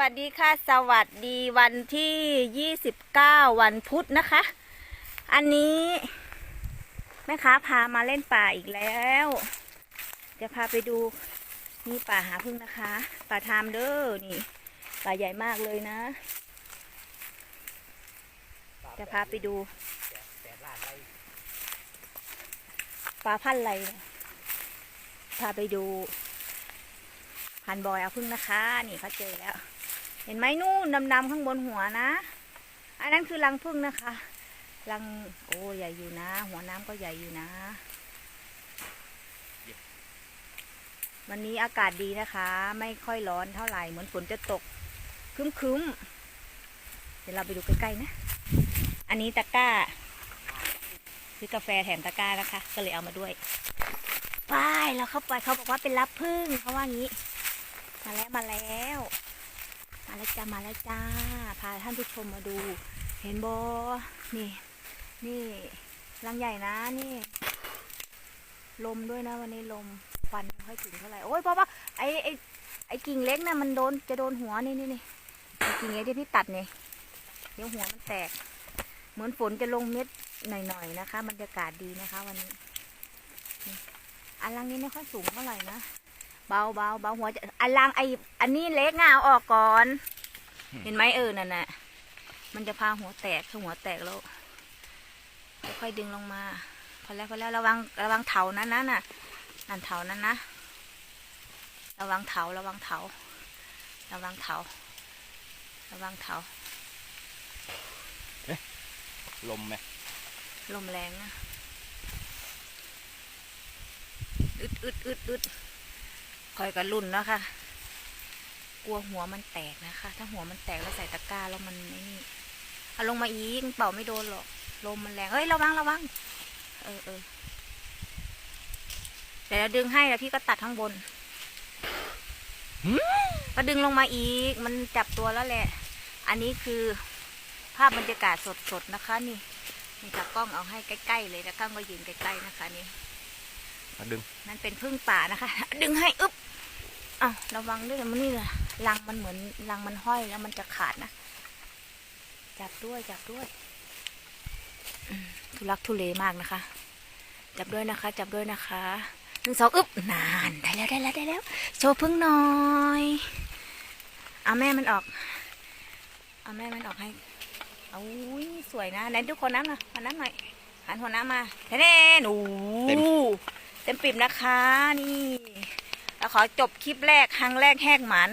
วัสดีค่ะ สวัสดีวันที่ 29 วันพุธนะคะ อันนี้ แม่ค้าพามาเล่นป่าอีกแล้วจะพาไปดูนี่ป่าหาพึ่งนะคะ ป่าทามเด้อนี่ ป่าใหญ่มากเลยนะ จะพาไปดูป่าพันธุ์อะไรเนี่ยพาไปดู พันบอยเอาพึ่งนะคะ นี่เขาเจอแล้ว เห็นไหมนู่นดำๆข้างบนหัวนะ อันนั้นคือรังพึ่งนะคะ รังโอ้ใหญ่อยู่นะ หัวน้ำก็ใหญ่อยู่นะ วันนี้อากาศดีนะคะ ไม่ค่อยร้อนเท่าไหร่ เหมือนฝนจะตกคึ้มๆ เดี๋ยวเราไปดูใกล้ๆนะ อันนี้ตะกร้าซื้อกาแฟแถมตะกร้านะคะ ก็เลยเอามาด้วยไปเราเข้าไปเขาบอกว่าเป็นรับพึ่งเขาว่างี้ มาแล้วมาแล้ว มาแล้วจ้ามาแล้วจ้า พาท่านผู้ชมมาดู เห็นโบนี่ นี่รังใหญ่นะนี่ ลมด้วยนะวันนี้ลมควันไม่ค่อยถึงเท่าไหร่โอ้ยเพราะว่าไอไอไอกิ่งเล็กนะ่ะมันโดนจะโดนหัวนี่นี่นี่ไอกิ่งเล็กที่พี่ตัดเนี่ยเดี๋ยวหัวมันแตก เหมือนฝนจะลงเม็ดหน่อยๆนะคะบรรยากาศดีนะคะ วันนี้อันรังนี้ไม่ค่อยสูงเท่าไหร่นะ เบาเบาเบาหัวจะอันล่างไออันนี้เล็กง่ะเอาออกก่อน เห็นไหมเออนั่นน่ะมันจะพาหัวแตกถ้าหัวแตกแล้วค่อยๆดึงลงมาพอแล้วพอแล้วระวังระวังเถานั้นนะน่ะนั่นเถานั้นนะระวังเถาระวังเถาระวังเถาระวังเถาลมไหมลมแรงนะอึดอึดอึดอึด คอยกับรุ่นแล้วค่ะ กลัวหัวมันแตกนะคะ ถ้าหัวมันแตกแล้วใส่ตะกร้าแล้วมันไอ้นี่เอาลงมาอีกเป่าไม่โดนหรอกลมมันแรงเอ้ยระวังระวังเออเออเดี๋ยวเราดึงให้แล้วพี่ก็ตัดข้างบนก็ดึงลงมาอีก มันจับตัวแล้วแหละ อันนี้คือภาพบรรยากาศสดๆนะคะ นี่นี่ตากล้องเอาให้ใกล้ๆเลยตากล้องก็ยืนใกล้ๆนะคะนี่ ดึงนั่นเป็นพึ่งป่านะคะ ดึงให้อึ๊บอ้าวระวังด้วยมันนี่เลยรังมันเหมือนรังมันห้อยแล้วมันจะขาดนะ จับด้วยจับด้วยอืมทุลักทุเลมากนะคะ จับด้วยนะคะ จับด้วยนะคะหนึ่งสองอึ๊บนานได้แล้วได้แล้วได้แล้ว โชว์พึ่งหน่อยเอาแม่มันออกเอาแม่มันออกให้เอาอุ้ยสวยนะไหนทุกคนน้ำนะมาน้ำหน่อยหันหัวน้ำมาแน่ๆหนู เต็มปิ่มนะคะนี่เราขอจบคลิปแรกครั้งแรกแหกหมัน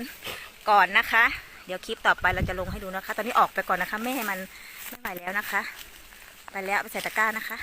ก่อนนะคะ เดี๋ยวคลิปต่อไปเราจะลงให้ดูนะคะ ตอนนี้ออกไปก่อนนะคะ ไม่ให้มันไม่ไหวแล้วนะคะ ไปแล้วไปใส่ตะกร้านะคะ